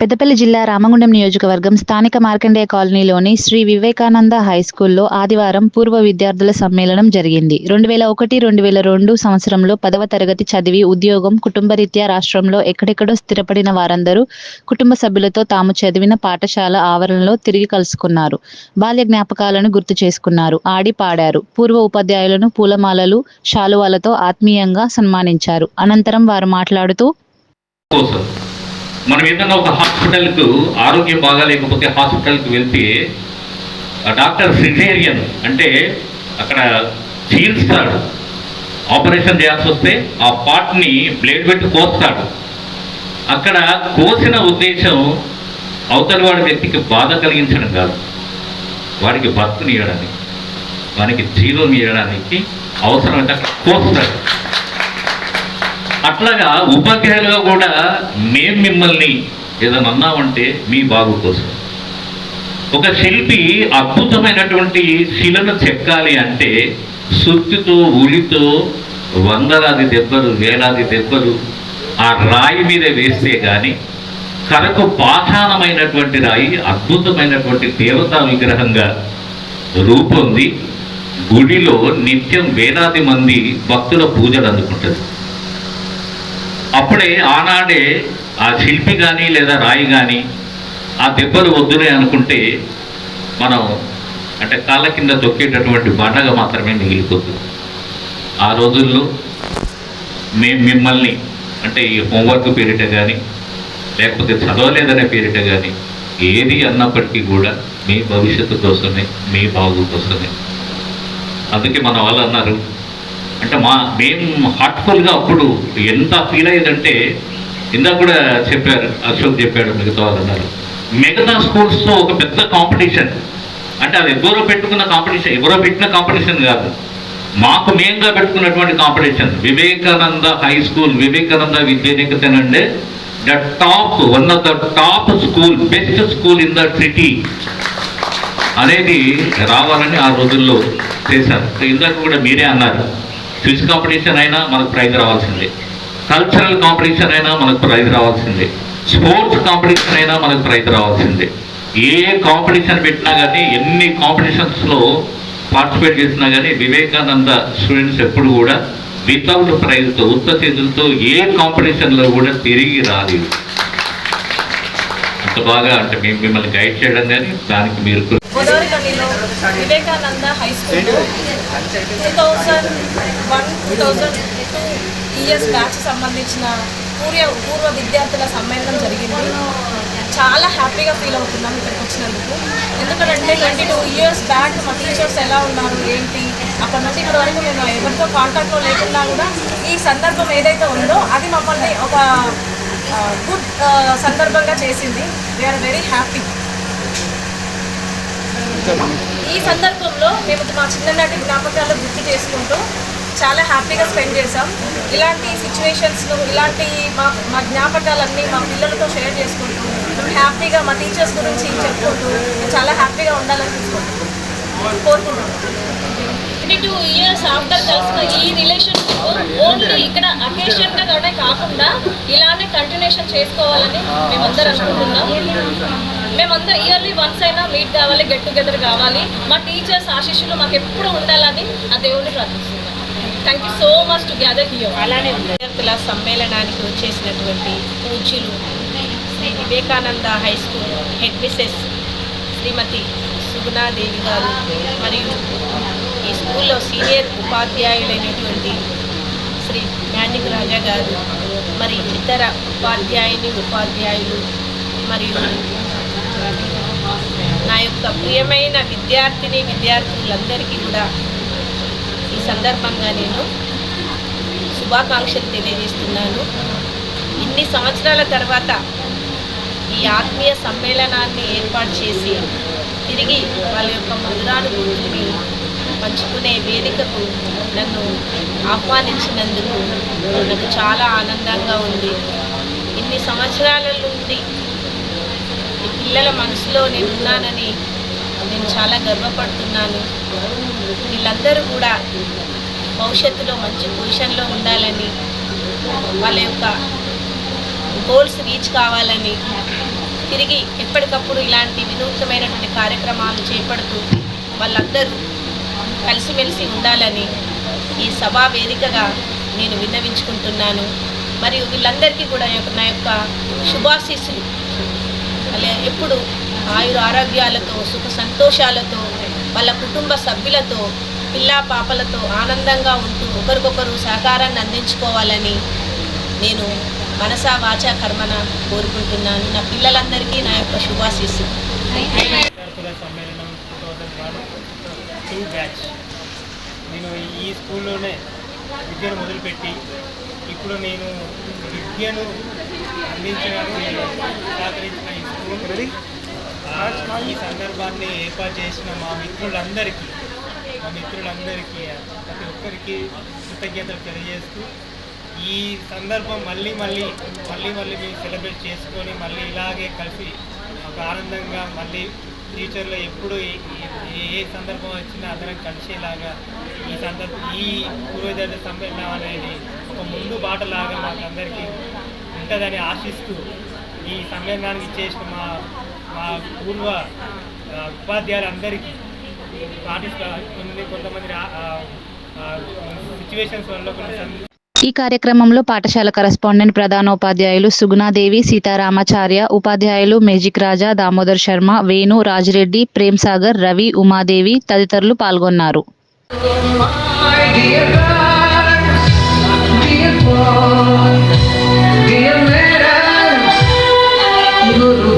పెద్దపల్లి జిల్లా రామగుండం నియోజకవర్గం స్థానిక మార్కండేయ కాలనీలోని శ్రీ వివేకానంద హై స్కూల్లో ఆదివారం పూర్వ విద్యార్థుల సమ్మేళనం జరిగింది. రెండు వేల ఒకటి రెండు వేల రెండు సంవత్సరంలో పదవ తరగతి చదివి ఉద్యోగం కుటుంబరీత్యా రాష్ట్రంలో ఎక్కడెక్కడో స్థిరపడిన వారందరూ కుటుంబ సభ్యులతో తాము చదివిన పాఠశాల ఆవరణలో తిరిగి కలుసుకున్నారు. బాల్య జ్ఞాపకాలను గుర్తు చేసుకున్నారు. ఆడి పాడారు. పూర్వ ఉపాధ్యాయులను పూలమాలలు శాలువాలతో ఆత్మీయంగా సన్మానించారు. అనంతరం వారు మాట్లాడుతూ మనం ఏదైనా ఒక హాస్పిటల్కు ఆరోగ్యం బాగాలేకపోతే హాస్పిటల్కి వెళ్తే ఆ డాక్టర్ సిజేరియన్ అంటే అక్కడ చీల్స్తాడు. ఆపరేషన్ చేయాల్సి వస్తే ఆ పార్ట్ని బ్లేడ్ పెట్టి కోస్తాడు. అక్కడ కోసిన ఉద్దేశం అవతల వాడి వ్యక్తికి బాధ కలిగించడం కాదు. వాడికి బతుకునియడానికి వానికి జీవం ఇవ్వడానికి అవసరమైతే అక్కడ కోస్తాడు. అట్లాగా ఉపాధ్యాయులుగా కూడా మేం మిమ్మల్ని ఏదైనా అన్నామంటే మీ బాగు కోసం. ఒక శిల్పి అద్భుతమైనటువంటి శిలను చెక్కాలి అంటే సుత్తితో ఉలితో వందలాది దెబ్బలు వేలాది దెబ్బలు ఆ రాయి మీద వేస్తే కానీ కరకు పాఠానమైనటువంటి రాయి అద్భుతమైనటువంటి దేవతా విగ్రహంగా రూపొంది గుడిలో నిత్యం వేలాది మంది భక్తుల పూజలు అందుకుంటుంది. అప్పుడే ఆనాడే ఆ శిల్పి కానీ లేదా రాయి కానీ ఆ దెబ్బలు వద్దునే అనుకుంటే మనం అంటే కాళ్ళ కింద తొక్కేటటువంటి బండగ మాత్రమే మిగిలిపోతుంది. ఆ రోజుల్లో మేము మిమ్మల్ని అంటే ఈ హోంవర్క్ పేరిట కానీ లేకపోతే చదవలేదనే పేరిట కానీ ఏది అన్నప్పటికీ కూడా మీ భవిష్యత్తు కోసమే మీ బాగు కోసమే. అందుకే మన వాళ్ళు అన్నారు అంటే మా మేము హార్ట్ఫుల్గా అప్పుడు ఎంత ఫీల్ అయ్యేదంటే ఇందాక కూడా చెప్పారు అశోక్ చెప్పాడు మిగతా వాళ్ళు అన్నారు. మిగతా స్కూల్స్తో ఒక పెద్ద కాంపిటీషన్ అంటే అది ఎవరో పెట్టుకున్న కాంపిటీషన్ ఎవరో పెట్టిన కాంపిటీషన్ కాదు. మాకు మేంగా పెట్టుకున్నటువంటి competition Vivekananda high school Vivekananda Vidyaniketan అంటే the top one of the top school best school in the city అనేది రావాలని ఆ రోజుల్లో చేశారు. ఇందాక కూడా మీరే అన్నారు. క్విజ్ కాంపిటీషన్ అయినా మనకు ప్రైజ్ రావాల్సిందే. కల్చరల్ కాంపిటీషన్ అయినా మనకు ప్రైజ్ రావాల్సిందే. స్పోర్ట్స్ కాంపిటీషన్ అయినా మనకు ప్రైజ్ రావాల్సిందే. ఏ కాంపిటీషన్ పెట్టినా కానీ ఎన్ని కాంపిటీషన్స్లో పార్టిసిపేట్ చేసినా కానీ వివేకానంద స్టూడెంట్స్ ఎప్పుడు కూడా వితౌట్ ప్రైజ్తో ఉత్త చేతులతో ఏ కాంపిటీషన్లో కూడా తిరిగి రాలేదు. అంత బాగా అంటే మేము మిమ్మల్ని గైడ్ చేయడం కానీ దానికి మీరు గోదావరిపల్లిలో Vivekananda high school. Two thousand one two thousand two years batch సంబంధించిన పూర్వ పూర్వ విద్యార్థుల సమ్మేళనం జరిగింది. చాలా హ్యాపీగా ఫీల్ అవుతున్నాం ఇక్కడికి వచ్చినందుకు. ఎందుకంటే ట్వంటీ టూ ఇయర్స్ బ్యాక్ మా టీచర్స్ ఎలా ఉన్నారు ఏంటి? అక్కడ నుంచి ఇప్పటి వరకు మేము ఎవరితో కాంటాక్ట్లో లేకున్నా కూడా ఈ సందర్భం ఏదైతే ఉందో అది మమ్మల్ని ఒక గుడ్ సందర్భంగా చేసింది. వీఆర్ వెరీ హ్యాపీ ఈ సందర్భంలో మేము మా చిన్ననాటి జ్ఞాపకాలు గుర్తు చేసుకుంటూ చాలా హ్యాపీగా స్పెండ్ చేసాం ఇలాంటి సిచ్యువేషన్స్ను ఇలాంటి మా మా జ్ఞాపకాలన్నీ మా పిల్లలతో షేర్ చేసుకుంటూ హ్యాపీగా మా టీచర్స్ గురించి చెప్పుకుంటూ చాలా హ్యాపీగా ఉండాలని చూసుకుంటున్నాం కోరుకుంటున్నాం. ట్వంటీ టూ ఇయర్స్ ఆఫ్టర్ కలిసిన ఈ రిలేషన్షిప్ ఓన్లీ ఇక్కడ అకేషన్గా కూడా కాకుండా ఇలానే కంటిన్యూషన్ చేసుకోవాలని మేమందరం అనుకుంటున్నాం. మేమందరం ఇయర్లీ వన్స్ అయినా మీట్ కావాలి గెట్ టుగెదర్ కావాలి. మా టీచర్స్ ఆశీస్సులు మాకు ఎప్పుడు ఉండాలని ఆ దేవుని ప్రార్థిస్తున్నాం thank you so much to gather here అలానే విద్యార్థుల సమ్మేళనానికి వచ్చేసినటువంటి పూజ్యులు Vivekananda high school head mrs Shrimati Sugunadevi garu మరియు ఈ స్కూల్లో సీనియర్ ఉపాధ్యాయులైనటువంటి శ్రీ మ్యాండిక్ రాజా గారు మరి ఇతర ఉపాధ్యాయుని ఉపాధ్యాయులు మరియు నా యొక్క ప్రియమైన విద్యార్థిని విద్యార్థులందరికీ కూడా ఈ సందర్భంగా నేను శుభాకాంక్షలు తెలియజేస్తున్నాను. ఇన్ని సంవత్సరాల తర్వాత ఈ ఆత్మీయ సమ్మేళనాన్ని ఏర్పాటు చేసి తిరిగి వాళ్ళ యొక్క మధురానుభూతిని పంచుకునే వేదికకు నన్ను ఆహ్వానించినందుకు నాకు చాలా ఆనందంగా ఉంది. ఇన్ని సంవత్సరాల నుండి ఈ పిల్లల మనసులో నేను ఉన్నానని నేను చాలా గర్వపడుతున్నాను. వీళ్ళందరూ కూడా భవిష్యత్తులో మంచి పొజిషన్లో ఉండాలని వాళ్ళ యొక్క గోల్స్ రీచ్ కావాలని తిరిగి ఎప్పటికప్పుడు ఇలాంటి వినూత్నమైనటువంటి కార్యక్రమాలు చేపడుతూ వాళ్ళందరూ కలిసిమెలిసి ఉండాలని ఈ సభా వేదికగా నేను విన్నవించుకుంటున్నాను. మరియు వీళ్ళందరికీ కూడా నా యొక్క శుభాశీస్సులు. అలా ఎప్పుడు ఆయుర ఆరోగ్యాలతో సుఖ సంతోషాలతో వాళ్ళ కుటుంబ సభ్యులతో పిల్లా పాపలతో ఆనందంగా ఉంటూ ఒకరికొకరు సహకారాన్ని అందించుకోవాలని నేను మనసా వాచా కర్మన కోరుకుంటున్నాను. నా పిల్లలందరికీ నా యొక్క శుభాశీస్సులు. టూ బ్యాచ్ నేను ఈ స్కూల్లోనే విద్యను మొదలుపెట్టి ఇప్పుడు నేను విద్యను అందించడానికి సహకరించిన ఈ స్కూల్. ఈ సందర్భాన్ని ఏర్పాటు చేసిన మా మిత్రులందరికీ మా మిత్రులందరికీ ప్రతి ఒక్కరికి కృతజ్ఞతలు తెలియజేస్తూ ఈ సందర్భం మళ్ళీ మళ్ళీ మళ్ళీ మళ్ళీ మేము సెలబ్రేట్ చేసుకొని మళ్ళీ ఇలాగే కలిసి ఒక ఆనందంగా మళ్ళీ ఫ్యూచర్లో ఎప్పుడు ఏ- ఏ- సందర్భం వచ్చినా అందరం కలిసేలాగా ఈ సందర్భం ఈ పూర్వజాత సమ్మేళనం అనేది ఒక ముందు బాటలాగా మాకు అందరికీ ఉంటుందని ఆశిస్తూ ఈ సమ్మేళనానికి చేసిన మా మా పూర్వ ఉపాధ్యాయులందరికీ పాటిస్తా కొన్ని కొంతమంది సిచ్యువేషన్స్ వల్ల కొన్ని ఈ కార్యక్రమంలో పాఠశాల కరస్పాండెంట్ ప్రధానోపాధ్యాయులు సుగుణాదేవి సీతారామాచార్య ఉపాధ్యాయులు మేజిక్ రాజా దామోదర్ శర్మ వేణు రాజిరెడ్డి ప్రేమ్ సాగర్ రవి ఉమాదేవి తదితరులు పాల్గొన్నారు గురు